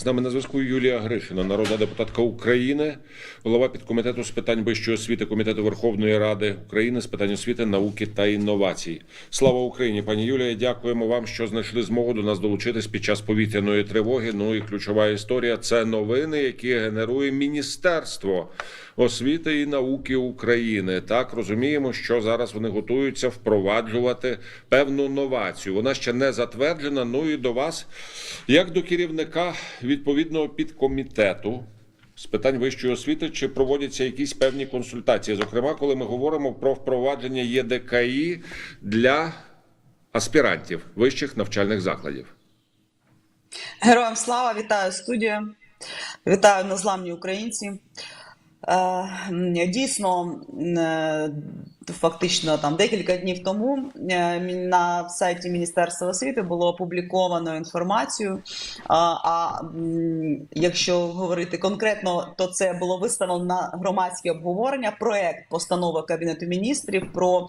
З нами на зв'язку Юлія Гришина, народна депутатка України, голова підкомітету з питань вищої освіти Комітету Верховної Ради України з питань освіти, науки та інновацій. Слава Україні, пані Юлія. Дякуємо вам, що знайшли змогу до нас долучитись під час повітряної тривоги. Ну і ключова історія це новини, які генерує Міністерство освіти і науки України. Так розуміємо, що зараз вони готуються впроваджувати певну новацію. Вона ще не затверджена. Ну і до вас, як до керівника відповідного підкомітету з питань вищої освіти, чи проводяться якісь певні консультації? Зокрема, коли ми говоримо про впровадження ЄДКІ для аспірантів вищих навчальних закладів. Героям слава, вітаю студію, вітаю незламні українці. Е, Дійсно, е, фактично там декілька днів тому е, на сайті Міністерства освіти було опубліковано інформацію. А, А якщо говорити конкретно, то це було виставлено на громадське обговорення проект постанови Кабінету міністрів про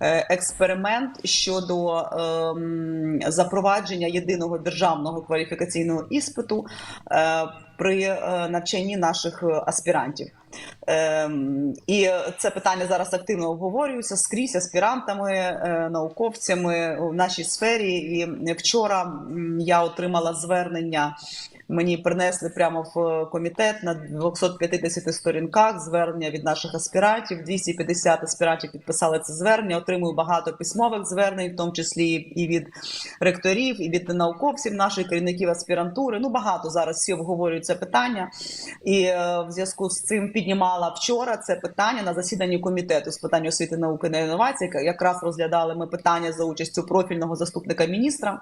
е, експеримент щодо ем, запровадження єдиного державного кваліфікаційного іспиту е, при е, навчанні наших аспірантів. Ем, і це питання зараз активно обговорюється скрізь аспірантами, е, науковцями у нашій сфері. І вчора я отримала звернення. Мені принесли прямо в комітет на 250 сторінках звернення від наших аспірантів. 250 аспірантів підписали це звернення. Отримую багато письмових звернень, в тому числі і від ректорів, і від науковців, наших керівників аспірантури. Ну багато зараз всі обговорюють це питання. І е, в зв'язку з цим піднімала вчора це питання на засіданні комітету з питань освіти, науки та інновацій. Якраз розглядали ми питання за участю профільного заступника міністра.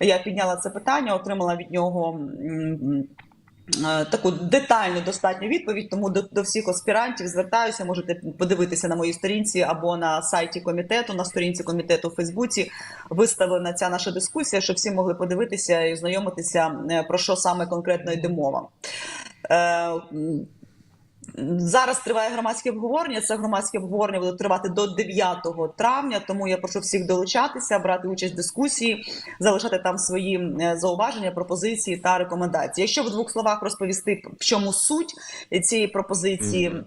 Я підняла це питання, отримала від нього. Е, Таку детальну достатню відповідь, тому до, до всіх аспірантів звертаюся. Можете подивитися на моїй сторінці або на сайті комітету, на сторінці комітету у Фейсбуці. Виставлена ця наша дискусія, щоб всі могли подивитися і знайомитися е, про що саме конкретно йде мова. Зараз триває громадське обговорення. Це громадське обговорення буде тривати до 9 травня. Тому я прошу всіх долучатися, брати участь в дискусії, залишати там свої е, зауваження, пропозиції та рекомендації. Якщо в двох словах розповісти, в чому суть цієї пропозиції, Мгм.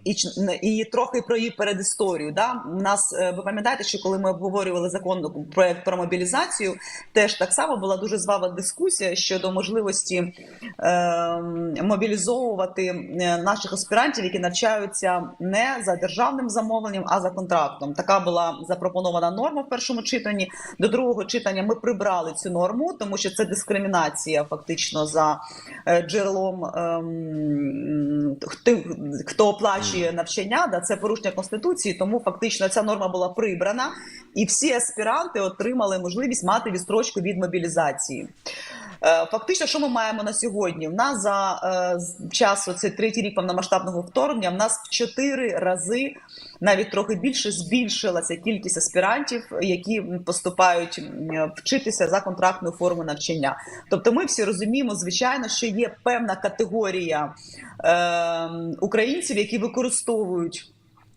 і, і трохи про її передісторію. Да? У нас е, ви пам'ятаєте, що коли ми обговорювали закон проект про мобілізацію, теж так само була дуже звава дискусія щодо можливості е, мобілізовувати наших аспірантів, які навчаються не за державним замовленням, а за контрактом. Така була запропонована норма в першому читанні. До другого читання ми прибрали цю норму, тому що це дискримінація фактично за е, джерелом ем, тих, хто оплачує навчання. Да, це порушення конституції, тому фактично ця норма була прибрана, і всі аспіранти отримали можливість мати відстрочку від мобілізації. Е, Фактично, що ми маємо на сьогодні? В нас за е, час, оце третій рік повномасштабного вторгнення, в нас в чотири рази, навіть трохи більше, збільшилася кількість аспірантів, які поступають вчитися за контрактною формою навчання. Тобто, ми всі розуміємо, звичайно, що є певна категорія е, українців, які використовують.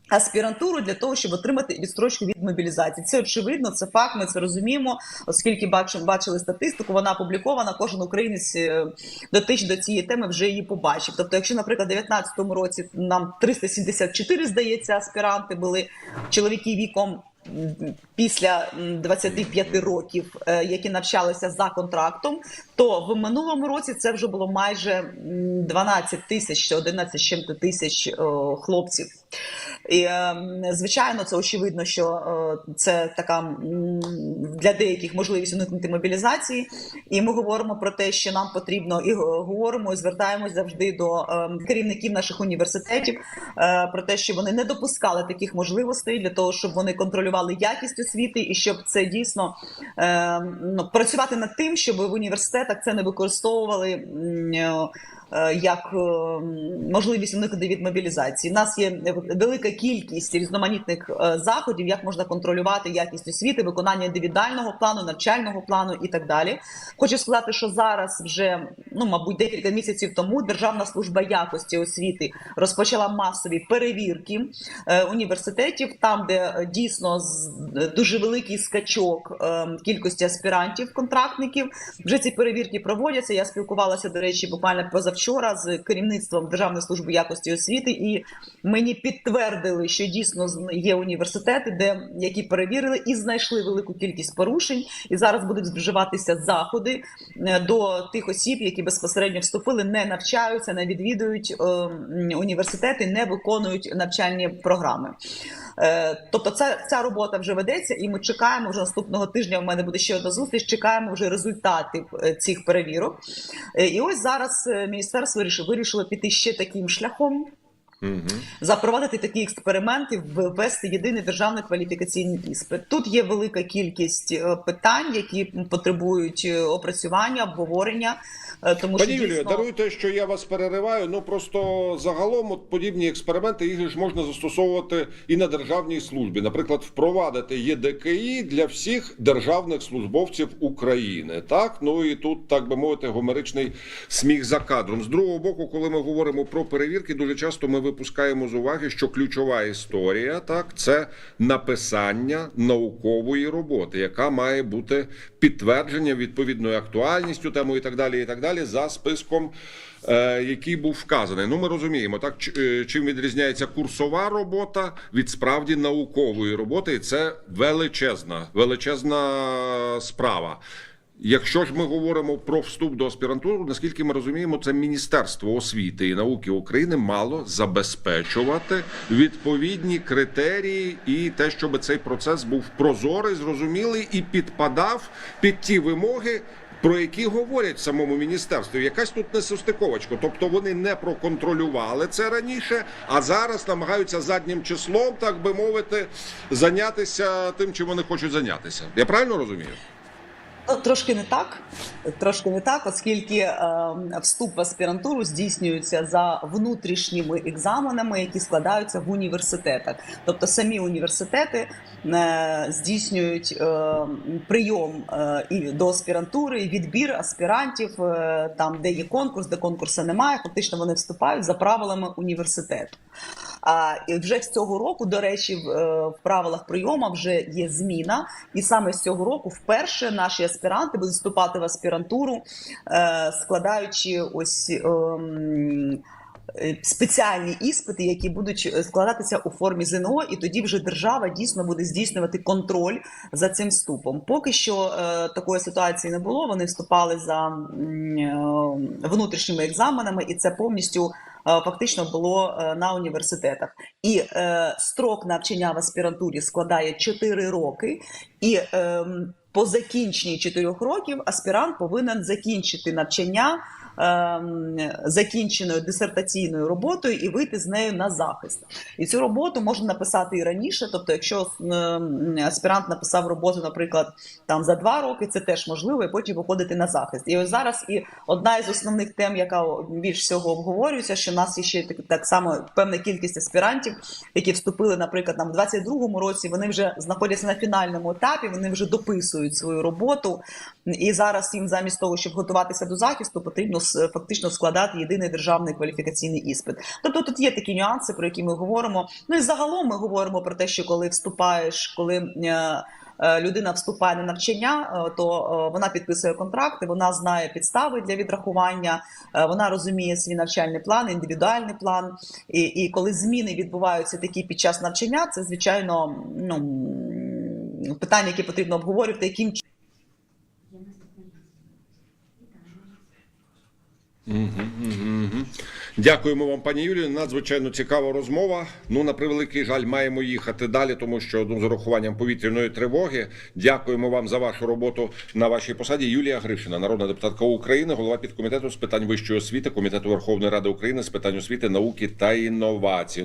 Аспірантуру для того, щоб отримати відстрочку від мобілізації, це очевидно, це факт. Ми це розуміємо, оскільки бачимо, бачили статистику. Вона опублікована. Кожен українець е, дотич до цієї теми вже її побачив. Тобто, якщо, наприклад, у 2019 році нам 374, здається, аспіранти були чоловіки віком. Після м, 25 років, е, які навчалися за контрактом, то в минулому році це вже було майже м, 12 тисяч, 11 чим-то тисяч хлопців. І е, звичайно, це очевидно, що е, це така для деяких можливість уникнути мобілізації. І ми говоримо про те, що нам потрібно, і говоримо, і звертаємось завжди до е, керівників наших університетів е, про те, що вони не допускали таких можливостей для того, щоб вони контролювали якість освіти, і щоб це дійсно е, ну, працювати над тим, щоб в університетах це не використовували. Е, як е, можливість уникнути від мобілізації. У нас є велика кількість різноманітних е, заходів, як можна контролювати якість освіти, виконання індивідуального плану, навчального плану і так далі. Хочу сказати, що зараз вже ну мабуть декілька місяців тому Державна служба якості освіти розпочала масові перевірки університетів, там, де дійсно дуже великий скачок кількості аспірантів, контрактників. Вже ці перевірки проводяться. Я спілкувалася, до речі, буквально позавчора з керівництвом Державної служби якості освіти, і мені підтвердили, що дійсно є університети, де які перевірили і знайшли велику кількість порушень. І зараз будуть вживатися заходи е, до тих осіб, які безпосередньо вступили, не навчаються, не відвідують е, університети, не виконують навчальні програми. Е, Тобто, ця, ця робота вже ведеться, і ми чекаємо вже наступного тижня. У мене буде ще одна зустріч. Чекаємо вже результатів цих перевірок. І ось зараз е, міністерство вирішило, піти ще таким шляхом. Угу. Запровадити такі експерименти, ввести єдиний державний кваліфікаційний іспит. Тут є велика кількість е, питань, які потребують е, опрацювання, обговорення. е, Тому Пані що Юлію, дійсно... даруйте, що я вас перериваю. Ну просто загалом от подібні експерименти їх ж можна застосовувати і на державній службі. Наприклад, впровадити ЄДКІ для всіх державних службовців України. Так, ну і тут, так би мовити, гомеричний сміх за кадром. З другого боку, коли ми говоримо про перевірки, дуже часто ми випускаємо з уваги, що ключова історія так це написання наукової роботи, яка має бути підтвердження відповідною актуальністю тему і так далі, і так далі, за списком. е, Який був вказаний, ну ми розуміємо, так е, чим відрізняється курсова робота від справді наукової роботи, і це величезна, величезна справа. Якщо ж ми говоримо про вступ до аспірантури, наскільки ми розуміємо, це Міністерство освіти і науки України мало забезпечувати відповідні критерії і те, щоб цей процес був прозорий, зрозумілий і підпадав під ті вимоги. Про які говорять самому міністерстві, якась тут несостиковочка. Тобто вони не проконтролювали це раніше, а зараз намагаються заднім числом, так би мовити, зайнятися тим, чим вони хочуть зайнятися. Я правильно розумію? Трошки не так, трошки не так, оскільки е, вступ в аспірантуру здійснюється за внутрішніми екзаменами, які складаються в університетах. Тобто самі університети е, здійснюють е, прийом е, і до аспірантури, і відбір аспірантів, е, там де є конкурс, де конкурсу немає. Фактично вони вступають за правилами університету. А вже з цього року, до речі, в, е, в правилах прийому вже є зміна, і саме з цього року вперше наші аспіранти будуть вступати в аспірантуру, е, складаючи ось. ем, е, Спеціальні іспити, які будуть складатися у формі ЗНО, і тоді вже держава дійсно буде здійснювати контроль за цим вступом. Поки що е, такої ситуації не було. Вони вступали за е, внутрішніми екзаменами, і це повністю фактично було е, на університетах. І е, строк навчання в аспірантурі складає 4 роки, і е, по закінченні 4 років аспірант повинен закінчити навчання. ем, Закінченою дисертаційною роботою і вийти з нею на захист, і цю роботу можна написати і раніше. Тобто, якщо ем, аспірант написав роботу, наприклад, там за два роки, це теж можливо, і потім виходити на захист. І ось зараз і одна із основних тем, яка більш всього обговорюється, що в нас є ще так, так само певна кількість аспірантів, які вступили, наприклад, там в 22-му році. Вони вже знаходяться на фінальному етапі, вони вже дописують свою роботу, і зараз їм замість того, щоб готуватися до захисту, потрібно фактично складати єдиний державний кваліфікаційний іспит. Тобто тут є такі нюанси, про які ми говоримо. Ну і загалом ми говоримо про те, що коли вступаєш, коли. е, е, Людина вступає на навчання, е, то вона підписує контракти, вона знає підстави для відрахування, вона розуміє свій навчальний план, індивідуальний план. І, і коли зміни відбуваються такі під час навчання, це звичайно ну питання, які потрібно обговорювати, яким Дякуємо вам, пані Юлію. Надзвичайно цікава розмова. Ну на превеликий жаль, маємо їхати далі, тому що ну, з урахуванням повітряної тривоги. Дякуємо вам за вашу роботу на вашій посаді. Юлія Гришина, народна депутатка України, голова підкомітету з питань вищої освіти, комітету Верховної Ради України з питань освіти, науки та інновацій.